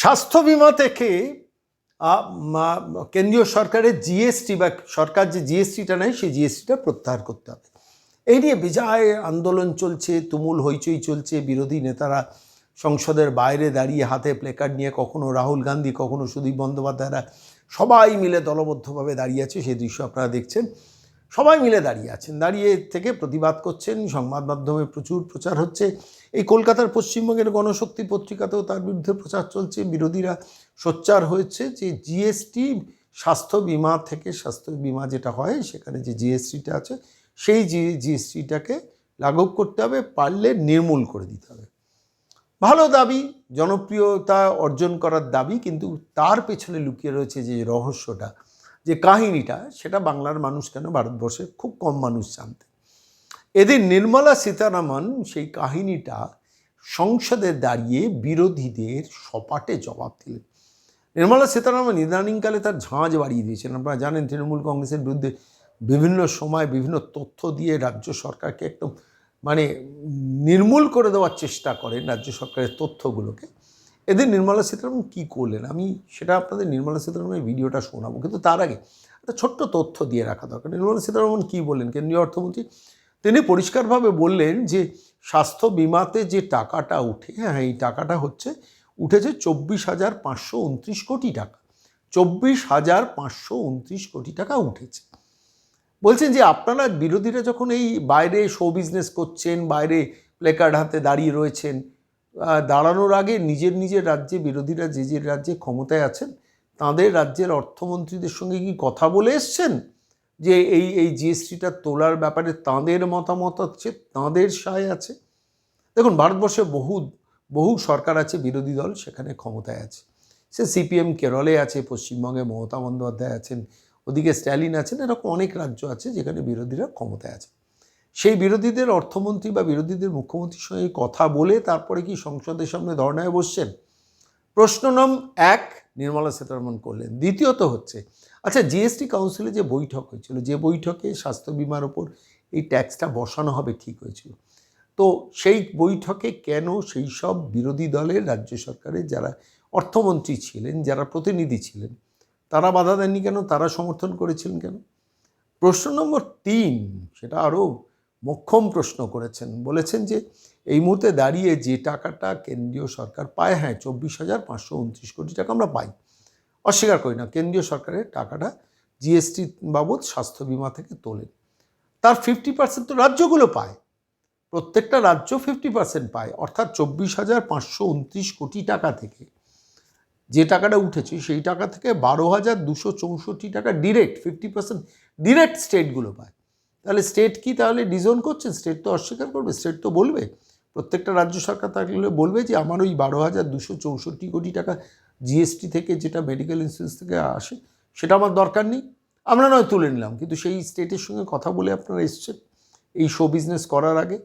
স্বাস্থ্য বিমা থেকে কেন্দ্রীয় সরকারের জিএসটি বা সরকার যে জিএসটিটা নেয়, সেই জিএসটিটা প্রত্যাহার করতে হবে। এই নিয়ে বিজয় আন্দোলন চলছে, তুমুল হইচই চলছে, বিরোধী নেতারা সংসদের বাইরে দাঁড়িয়ে হাতে প্লেকার্ড নিয়ে কখনো রাহুল গান্ধী, কখনো সুদীপ বন্দ্যোপাধ্যায়রা সবাই মিলে দলবদ্ধভাবে দাঁড়িয়ে আছে, সেই দৃশ্য আপনারা দেখছেন। সবাই মিলে দাঁড়িয়ে আছেন, দাঁড়িয়ে থেকে প্রতিবাদ করছেন, সংবাদ মাধ্যমে প্রচুর প্রচার হচ্ছে। এই কলকাতার পশ্চিমবঙ্গের গণশক্তি পত্রিকাতেও তার বিরুদ্ধে প্রচার চলছে। বিরোধীরা সোচ্চার হয়েছে যে জিএসটি স্বাস্থ্য বিমা থেকে, স্বাস্থ্য বিমা যেটা হয়, সেখানে যে জিএসটিটা আছে, সেই জিএসটিটাকে লাঘব করতে হবে, পারলে নির্মূল করে দিতে হবে। ভালো দাবি, জনপ্রিয়তা অর্জন করার দাবি, কিন্তু তার পেছনে লুকিয়ে রয়েছে যে রহস্যটা। যে কাহিনীটা, সেটা বাংলার মানুষ কেন ভারতবর্ষে খুব কম মানুষ জানতে। এদিন নির্মলা সীতারামন সেই কাহিনীটা সংসদে দাঁড়িয়ে বিরোধীদের সপাটে জবাব দিলেন। নির্মলা সীতারামন ইদানিংকালে তার ঝাঁজ বাড়িয়ে দিয়েছেন। আপনারা জানেন, তৃণমূল কংগ্রেসের বিরুদ্ধে বিভিন্ন সময় বিভিন্ন তথ্য দিয়ে রাজ্য সরকারকে একদম মানে নির্মূল করে দেওয়ার চেষ্টা করেন রাজ্য সরকারের তথ্যগুলোকে। এদের নির্মলা সীতারামন কী করলেন? আমি সেটা আপনাদের নির্মলা সীতারামনের ভিডিওটা শোনাবো, কিন্তু তার আগে একটা ছোট্ট তথ্য দিয়ে রাখা দরকার। নির্মলা সীতারামন কী বললেন? কেন্দ্রীয় অর্থমন্ত্রী? তিনি পরিষ্কারভাবে বললেন যে, স্বাস্থ্য বিমাতে যে টাকাটা উঠে হ্যাঁ এই টাকাটা হচ্ছে, উঠেছে চব্বিশ হাজার পাঁচশো উনত্রিশ কোটি টাকা। চব্বিশ হাজার পাঁচশো উনত্রিশ কোটি টাকা উঠেছে। বলছেন যে, আপনারা বিরোধীরা যখন এই বাইরে শো বিজনেস করছেন, বাইরে প্লেকার্ড হাতে দাঁড়িয়ে রয়েছেন দাঁড়ানোর আগে নিজের নিজের রাজ্যে, বিরোধীরা যে যে রাজ্যে ক্ষমতায় আছেন, তাদের রাজ্যের অর্থমন্ত্রীদের সঙ্গে কি কথা বলে এসছেন? যে এই এই জিএসটিটা তোলার ব্যাপারে তাঁদের মতামত হচ্ছে তাঁদের সায় আছে? দেখুন, ভারতবর্ষে বহু বহু সরকার আছে, বিরোধী দল সেখানে ক্ষমতায় আছে। সে সিপিএম কেরলে আছে, পশ্চিমবঙ্গে মমতা বন্দ্যোপাধ্যায় আছেন, ওদিকে স্ট্যালিন আছেন, এরকম অনেক রাজ্য আছে যেখানে বিরোধীরা ক্ষমতায় আছে। সেই বিরোধীদের অর্থমন্ত্রী বা বিরোধীদের মুখ্যমন্ত্রীর সঙ্গে কথা বলে তারপরে কি সংসদের সামনে ধর্নায় বসছেন? প্রশ্ন নম এক, নির্মলা সীতারামন করলেন। দ্বিতীয়ত হচ্ছে আচ্ছা জিএসটি কাউন্সিলে যে বৈঠক হয়েছিল, যে বৈঠকে স্বাস্থ্য বিমার ওপর এই ট্যাক্সটা বসানো হবে ঠিক হয়েছিল। তো সেই বৈঠকে কেন সেই সব বিরোধী দলের রাজ্য সরকারের যারা অর্থমন্ত্রী ছিলেন, যারা প্রতিনিধি ছিলেন, তারা বাধা দেননি কেন? তারা সমর্থন করেছিলেন কেন? প্রশ্ন নম্বর তিন, সেটা আরও মোক্ষম প্রশ্ন করেছেন। বলেছেন যে, এই মুহূর্তে দাঁড়িয়ে যে টাকাটা কেন্দ্রীয় সরকার পায় হ্যাঁ চব্বিশ হাজার পাঁচশো উনত্রিশ কোটি টাকা আমরা পাই। অস্বীকার করি না, কেন্দ্রীয় সরকারের টাকাটা জিএসটি বাবদ স্বাস্থ্য বিমা থেকে তোলেন তার ফিফটি পার্সেন্ট তো রাজ্যগুলো পায়। প্রত্যেকটা রাজ্য ফিফটি পার্সেন্ট পায়, অর্থাৎ চব্বিশ হাজার পাঁচশো উনত্রিশ কোটি টাকা থেকে। যে টাকাটা উঠেছে, সেই টাকা থেকে বারো হাজার দুশো চৌষট্টি টাকা ডিরেক্ট ফিফটি পার্সেন্ট ডিরেক্ট স্টেটগুলো পায়। তাহলে স্টেট কি তাহলে ডিজোন করছেন স্টেট তো অস্বীকার করবে স্টেট তো বলবে। প্রত্যেকটা রাজ্য সরকার থাকলে বলবে যে, আমার ওই বারো হাজার দুশো চৌষট্টি কোটি টাকা জিএসটি থেকে যেটা মেডিকেল ইন্স্যুরেন্স থেকে আসে, সেটা আমার দরকার নেই। আমরা নয় তুলে নিলাম। কিন্তু সেই স্টেটের সঙ্গে কথা বলে আপনারা এসছেন। এই শো বিজনেস করার আগে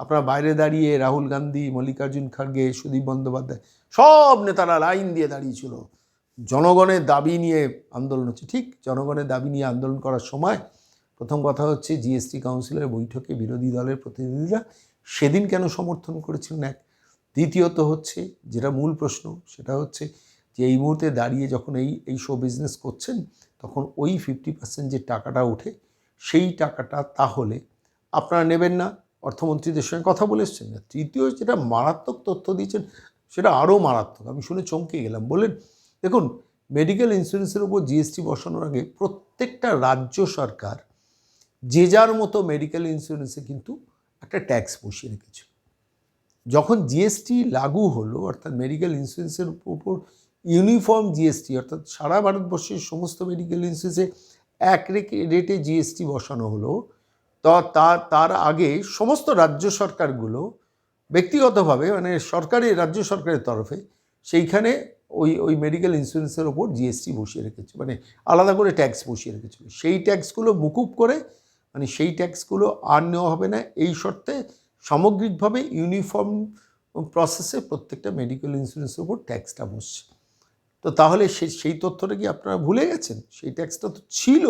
আপনারা বাইরে দাঁড়িয়ে রাহুল গান্ধী, মল্লিকার্জুন খার্গে, সুদীপ বন্দ্যোপাধ্যায় সব নেতারা লাইন দিয়ে দাঁড়িয়েছিল। জনগণের দাবি নিয়ে আন্দোলন হচ্ছে। ঠিক, জনগণের দাবি নিয়ে আন্দোলন করার সময় প্রথম কথা হচ্ছে জিএসটি কাউন্সিলের বৈঠকে বিরোধী দলের প্রতিনিধিরা সেদিন কেন সমর্থন করেছিলেন এক? দ্বিতীয়ত হচ্ছে, যেটা মূল প্রশ্ন, সেটা হচ্ছে যে এই মুহূর্তে দাঁড়িয়ে যখন এই এই শো বিজনেস করছেন, তখন ওই ফিফটি পার্সেন্ট যে টাকাটা ওঠে, সেই টাকাটা তাহলে আপনারা নেবেন না? অর্থমন্ত্রীদের সঙ্গে কথা বলে এসছেন? না, তৃতীয় যেটা মারাত্মক তথ্য দিয়েছেন, সেটা আরও মারাত্মক। আমি শুনে চমকে গেলাম। বললেন, দেখুন মেডিকেল ইন্স্যুরেন্সের উপর জিএসটি বসানোর আগে প্রত্যেকটা রাজ্য সরকার যে যার মতো মেডিকেল ইন্স্যুরেন্সে কিন্তু একটা ট্যাক্স বসিয়ে রেখেছিল যখন জিএসটি লাগু হলো, অর্থাৎ মেডিকেল ইন্স্যুরেন্সের উপর ইউনিফর্ম জিএসটি অর্থাৎ সারা ভারতবর্ষের সমস্ত মেডিকেল ইন্স্যুরেন্সে এক রেটে জিএসটি বসানো হলো, তা তার তার আগে সমস্ত রাজ্য সরকারগুলো ব্যক্তিগতভাবে মানে সরকারি, রাজ্য সরকারের তরফে সেইখানে ওই ওই মেডিকেল ইন্স্যুরেন্সের ওপর জিএসটি বসিয়ে রেখেছে। মানে আলাদা করে ট্যাক্স বসিয়ে রেখেছিল সেই ট্যাক্সগুলো মুকুব করে মানে সেই ট্যাক্সগুলো আর নেওয়া হবে না। এই শর্তে সামগ্রিকভাবে ইউনিফর্ম প্রসেসে প্রত্যেকটা মেডিকেল ইন্স্যুরেন্সের উপর ট্যাক্সটা বসছে। তো তাহলে সে, সেই তথ্যটা কি আপনারা ভুলে গেছেন? সেই ট্যাক্সটা তো ছিল।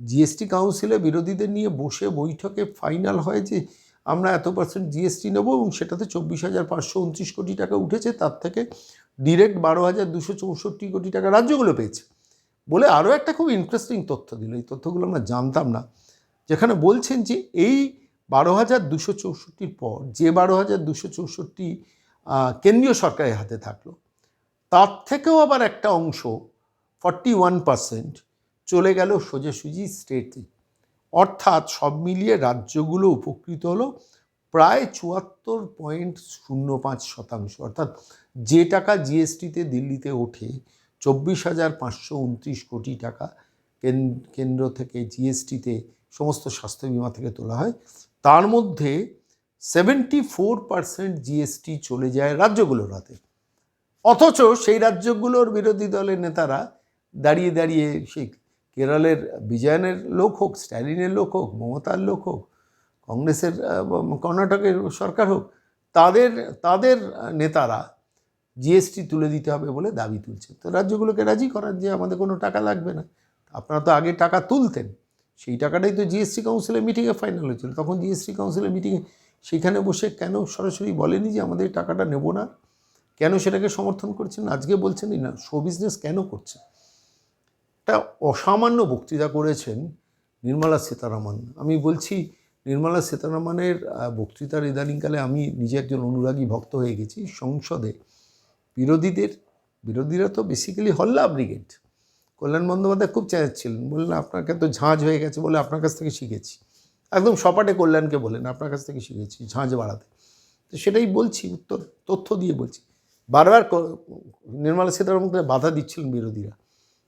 জিএসটি কাউন্সিলে বিরোধীদের নিয়ে বসে বৈঠকে ফাইনাল হয় যে আমরা এত পার্সেন্ট জিএসটি নেব এবং সেটাতে চব্বিশ হাজার পাঁচশো উনত্রিশ কোটি টাকা উঠেছে, তার থেকে ডিরেক্ট বারো হাজার দুশো চৌষট্টি কোটি টাকা রাজ্যগুলো পেয়েছে। বলে আরও একটা খুব ইন্টারেস্টিং তথ্য দিল। এই তথ্যগুলো আমরা জানতাম না। যেখানে বলছেন যে এই বারো হাজার দুশো চৌষট্টির পর যে বারো হাজার দুশো চৌষট্টি কেন্দ্রীয় সরকারের হাতে থাকল, তার থেকেও আবার একটা অংশ ফর্টি ওয়ান পার্সেন্ট চলে গেল সোজাসুজি স্টেটে অর্থাৎ সব মিলিয়ে রাজ্যগুলো উপকৃত হলো প্রায় চুয়াত্তর পয়েন্ট শূন্য পাঁচ শতাংশ। অর্থাৎ যে টাকা জিএসটিতে দিল্লিতে ওঠে চব্বিশ হাজার পাঁচশো উনত্রিশ কোটি টাকা কেন- কেন্দ্র থেকে জিএসটিতে সমস্ত স্বাস্থ্য বিমা থেকে তোলা হয়। তার মধ্যে সেভেন্টি ফোর পার্সেন্ট জিএসটি চলে যায় রাজ্যগুলোর হাতে। অথচ সেই রাজ্যগুলোর বিরোধী দলের নেতারা দাঁড়িয়ে দাঁড়িয়ে সেই কেরলের বিজয়নের লোক হোক, স্ট্যালিনের লোক হোক, মমতার লোক হোক, কংগ্রেসের কর্ণাটকের সরকার হোক, তাদের তাদের নেতারা জিএসটি তুলে দিতে হবে বলে দাবি তুলছে। তো রাজ্যগুলোকে রাজি করার যে আমাদের কোনো টাকা লাগবে না। আপনারা তো আগে টাকা তুলতেন। সেই টাকাটাই তো জিএসটি কাউন্সিলের মিটিংয়ে ফাইনাল হয়েছিল। তখন জিএসটি কাউন্সিলের মিটিংয়ে সেখানে বসে কেন সরাসরি বলেনি যে আমাদের টাকাটা নেব না? কেন সেটাকে সমর্থন করছেন? আজকে বলছেন না শো বিজনেস কেন করছেন? একটা অসামান্য বক্তৃতা করেছেন নির্মলা সীতারামন। আমি বলছি, নির্মলা সীতারামনের বক্তৃতার ইদানিংকালে আমি নিজে একজন অনুরাগী ভক্ত হয়ে গেছি। সংসদে বিরোধীদের, বিরোধীরা তো বেসিক্যালি হল্লা ব্রিগেড কল্যাণ বন্দ্যোপাধ্যায় খুব চেঁচাচ্ছিলেন বললেন, আপনাকে তো ঝাঁঝ হয়ে গেছে বলে, আপনার কাছ থেকে শিখেছি। একদম সপাটে কল্যাণকে বলেন আপনার কাছ থেকে শিখেছি ঝাঁঝ বাড়াতে। তো সেটাই বলছি, উত্তর, তথ্য দিয়ে বলছি। বারবার নির্মলা সীতারামনকে বাধা দিচ্ছিলেন বিরোধীরা।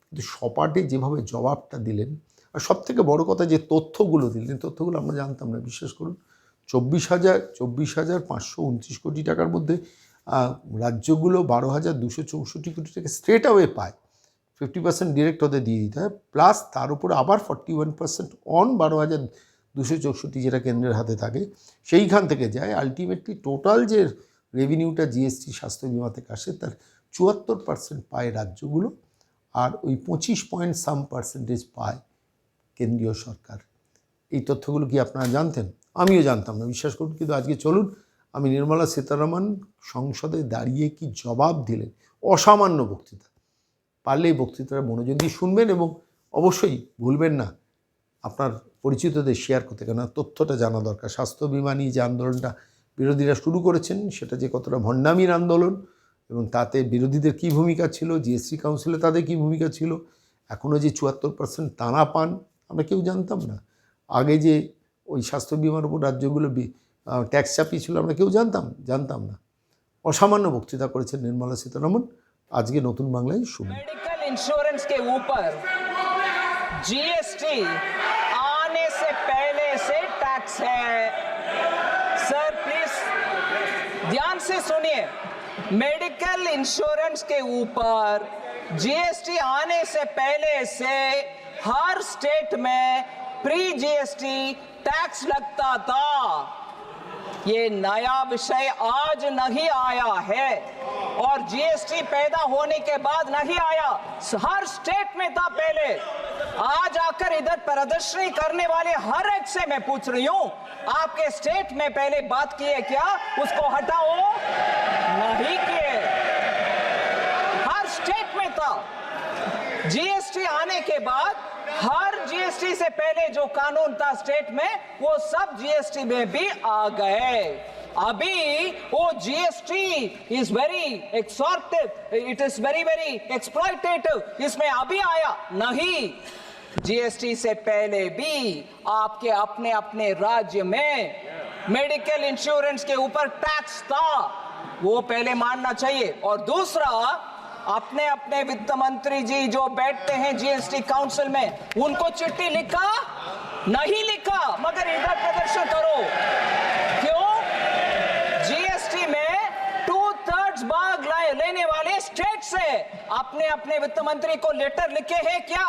কিন্তু সপাটে যেভাবে জবাবটা দিলেন, আর সব থেকে বড় কথা যে তথ্যগুলো দিলেন, তথ্যগুলো আমরা জানতাম না। বিশ্বাস করুন, চব্বিশ হাজার চব্বিশ হাজার পাঁচশো উনত্রিশ কোটি টাকার মধ্যে রাজ্যগুলো বারো হাজার দুশো চৌষট্টি কোটি টাকা স্ট্রেট অ্যাওয়ে পায়। ফিফটি পার্সেন্ট ডিরেক্ট ওদের দিয়ে দিতে হয়। প্লাস তার উপর আবার ফর্টি ওয়ান পার্সেন্ট অন বারো হাজার দুশো চৌষট্টি যেটা কেন্দ্রের হাতে থাকে, সেইখান থেকে যায়। আলটিমেটলি টোটাল যে রেভিনিউটা জিএসটি স্বাস্থ্য বিমা থেকে আসে, তার চুয়াত্তর পার্সেন্ট পায় রাজ্যগুলো আর ওই পঁচিশ পয়েন্ট সাম পার্সেন্টেজ পায় কেন্দ্রীয় সরকার। এই তথ্যগুলো কি আপনারা জানতেন? আমিও জানতাম না, বিশ্বাস করুন। কিন্তু আজকে চলুন আমি নির্মলা সীতারামন সংসদে দাঁড়িয়ে কি জবাব দিলেন? অসামান্য বক্তৃতা। পারলে এই বক্তৃতাটা মনোযোগ দিয়ে শুনবেন এবং অবশ্যই ভুলবেন না আপনার পরিচিতদের শেয়ার করতে। কেন তথ্যটা জানা দরকার। স্বাস্থ্য বিমা নিয়ে যে আন্দোলনটা বিরোধীরা শুরু করেছেন, সেটা যে কতটা ভণ্ডামির আন্দোলন এবং তাতে বিরোধীদের কী ভূমিকা ছিল জিএসটি কাউন্সিলে তাদের কী ভূমিকা ছিল এখনও যে চুয়াত্তর পার্সেন্ট টানা পান, আমরা কেউ জানতাম না। আগে যে ওই স্বাস্থ্য বিমার উপর রাজ্যগুলো ট্যাক্স চাপিয়েছিল আমরা কেউ জানতাম জানতাম না অসামান্য বক্তৃতা করেছেন নির্মলা সীতারামন আজকে নতুন বাংলায় শুনুন मेडिकल इंश्योरेंस के ऊपर जीएसटी आने से पहले से टैक्स है सर प्लीज ध्यान से सुनिए मेडिकल इंश्योरेंस के ऊपर जीएसटी आने से पहले से हर स्टेट में प्री जीएसटी टैक्स लगता था ये नया विषय आज नहीं आया है। और जीएसटी पैदा होने के बाद नहीं आया। हर स्टेट में था पहले। आज आकर इधर प्रदर्शनी करने वाले हर एक से मैं पूछ रही हूँ। आपके स्टेट में पहले बात किए क्या? उसको हटाओ। नहीं किए। हर स्टेट में था। जीएसटी आने के बाद हर जीएसटी से पहले जो कानून था स्टेट में, वो सब जीएसटी में भी आ गए। अभी वो GST is very extortive it is very very exploitative इसमें अभी आया नहीं। जीएसटी से पहले भी आपके अपने अपने राज्य में मेडिकल इंश्योरेंस के ऊपर टैक्स था। वो पहले मानना चाहिए। और दूसरा अपने अपने वित्त मंत्री जी जो बैठते हैं जीएसटी काउंसिल में, उनको चिट्ठी लिखा? नहीं लिखा, मगर इधर प्रदर्शन करो। क्यों? जीएसटी में टू थर्ड भाग लेने वाले स्टेट से। अपने अपने वित्त मंत्री को लेटर लिखे हैं क्या?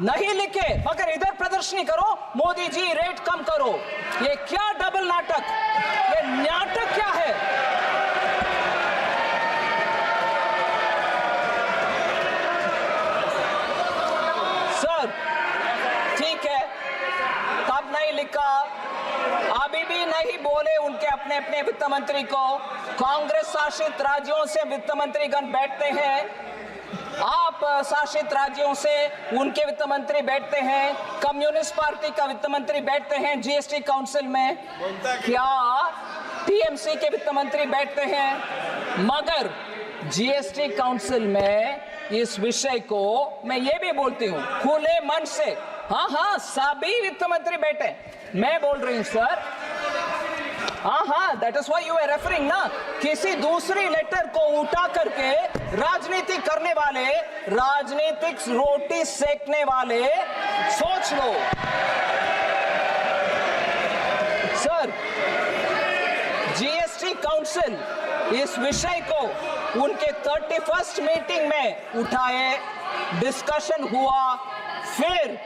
नहीं लिखे, मगर इधर प्रदर्शनी करो, मोदी जी रेट कम करो। ये क्या डबल नाटक? ये नाटक क्या है सर ठीक है तब नहीं लिखा अभी भी नहीं बोले उनके अपने अपने वित्त मंत्री को। कांग्रेस शासित राज्यों से वित्त मंत्रीगण बैठते हैं। आप शासित राज्यों से उनके वित्त मंत्री बैठते हैं। कम्युनिस्ट पार्टी का वित्त मंत्री बैठते हैं जीएसटी काउंसिल में। क्या टीएमसी के वित्त मंत्री बैठते हैं? मगर जीएसटी काउंसिल में इस विषय को मैं ये भी बोलती हूँ, खुले मन से। हाँ हाँ सभी वित्त मंत्री बैठे। मैं बोल रही हूँ, सर हाँ हाँ that is why you are referring ना, किसी दूसरी लेटर को उठा करके राजनीति करने वाले, राजनीतिक रोटी सेकने वाले, सोच लो। सर जीएसटी काउंसिल इस विषय को उनके थर्टी फ़र्स्ट मीटिंग में उठाए डिस्कशन हुआ, फिर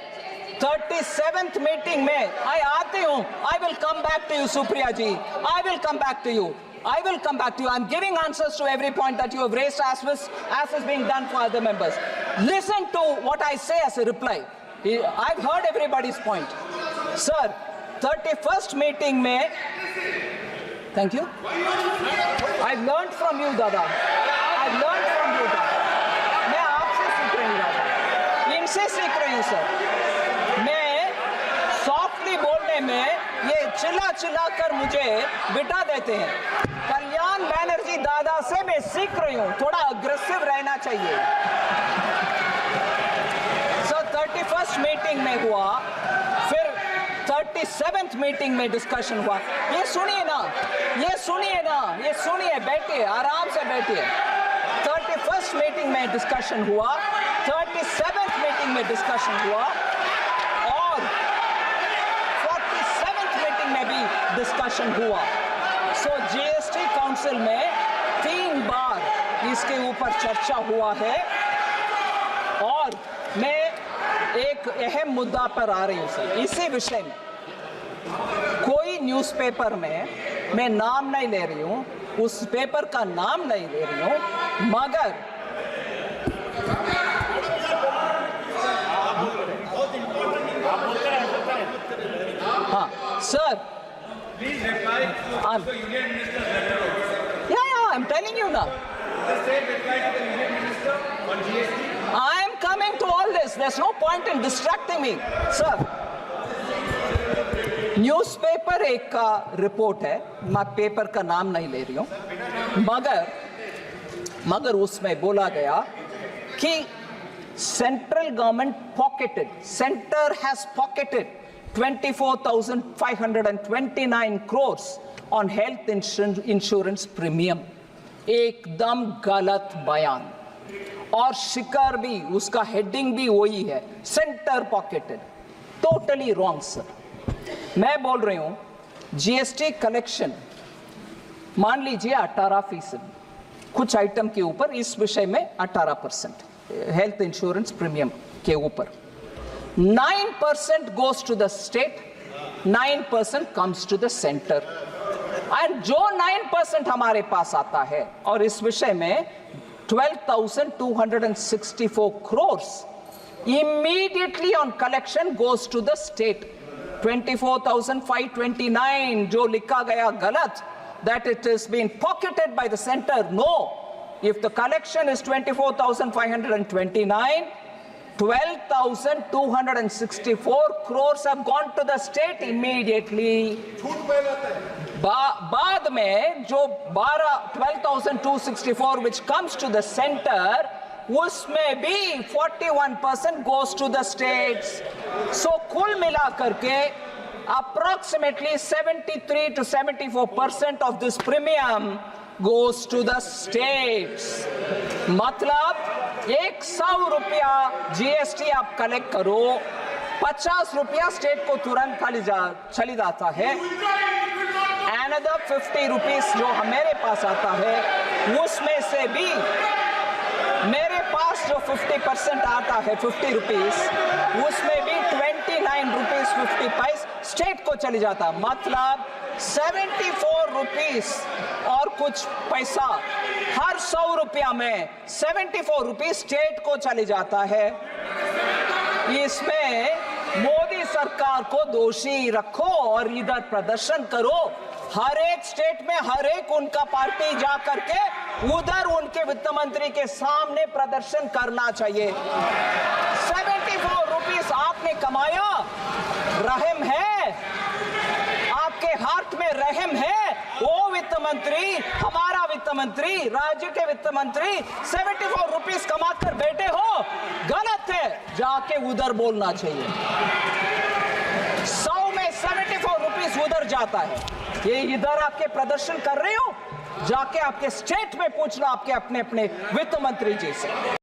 थर्टी सेवेंथ मीटिंग में आई आती हूं I will come back to you Supriya ji I will come back to you I will come back to you. I'm giving answers to every point that you have raised as was, as is being done for other members. Listen to what I say as a reply. I've heard everybody's point. Sir, 31st meeting में Thank you. I've learned from you, Dada. I've learned from you, Dada. मैं आपसे सीख रही हूँ दादा इनसे सीख रही हूँ सर चिल्ला चिल्ला कर मुझे बिठा देते हैं। कल्याण बैनर्जी दादा से मैं सीख रही हूँ। थोड़ा अग्रेसिव रहना चाहिए। सर थर्टी फ़र्स्ट मीटिंग में हुआ, फिर थर्टी सेवेंथ मीटिंग में डिस्कशन हुआ। ये सुनिए ना, ये सुनिए ना, ये सुनिए, बैठिए, आराम से बैठिए। थर्टी फ़र्स्ट मीटिंग में डिस्कशन हुआ थर्टी सेवेंथ मीटिंग में डिस्कशन हुआ, और फोर्टी सेवेंथ मीटिंग में भी डिस्कशन हुआ। सो जीएसटी काउंसिल में तीन बार इसके ऊपर चर्चा हुआ है। और मैं एक अहम मुद्दा पर आ रही हूँ इसी विषय में कोई न्यूज़पेपर में मैं नाम नहीं ले रही हूँ, उस पेपर का नाम नहीं ले रही हूँ, मगर हाँ sir Please reply to I'm- the Union Minister's letter. या या I am telling now The same reply to the Union Minister on GST. I am coming to all this. There's no point in distracting me, sir. Newspaper एक का report है मैं paper का नाम नहीं ले रही हूँ मगर मगर उसमें बोला गया कि central government pocketed centre has pocketed 24,529 crores on health insur- insurance premium. एकदम गलत बयान। और शिकार भी उसका हेडिंग भी वही है centre pocketed totally wrong sir मैं बोल रही हूँ जीएसटी कलेक्शन मान लीजिए 18 फ़ीसद कुछ आइटम के ऊपर इस विषय में 18 परसेंट हेल्थ इंश्योरेंस प्रीमियम के ऊपर। 9 percent goes to the state 9 percent comes to the centre and जो 9 परसेंट हमारे पास आता है और इस विषय में 12,264 crores immediately on collection goes to the state 24,529 जो लिखा गया गलत that it is being pocketed by the center no if the collection is 24,529 12,264 crores have gone to the state immediately बा, बाद में जो 12 12,264 which comes to the center उसमें भी 41 percent goes to the states so कुल मिला करके approximately 73 to 74 percent of this premium goes to the states मतलब एक सौ रुपया जीएसटी आप कलेक्ट करो। पचास रुपया स्टेट को तुरंत खाली जा, चली जाता है। अनदर फिफ्टी रुपीज़ जो मेरे पास आता है, उसमें से भी मेरे पास जो 50 परसेंट आता है फिफ्टी रुपीज़ उसमें भी 29 रुपीस 50 पैस स्टेट को चली जाता। मतलब 74 रुपीस और कुछ पैसा। हर सौ रुपया में 74 रुपीस स्टेट को चली जाता है। इसमें मोदी सरकार को दोषी रखो और इधर प्रदर्शन करो। हर एक स्टेट में हर एक उनका पार्टी जा करके उधर उनके वित्त मंत्री के सामने प्रदर्शन करना चाहिए। सेवेंटी फोर रुपीज़ आपने कमाया रहम है। आपके हाथ में रहम है। वो वित्त मंत्री, हमारा वित्त मंत्री, राज्य के वित्त मंत्री 74 रुपीस कमाकर बैठे हो। गलत है। जाके उधर बोलना चाहिए। सौ में सेवेंटी फोर रुपीज़ उधर जाता है। ये इधर आपके प्रदर्शन कर रहे हो? जाके आपके स्टेट में पूछना आपके अपने अपने वित्त मंत्री जी से।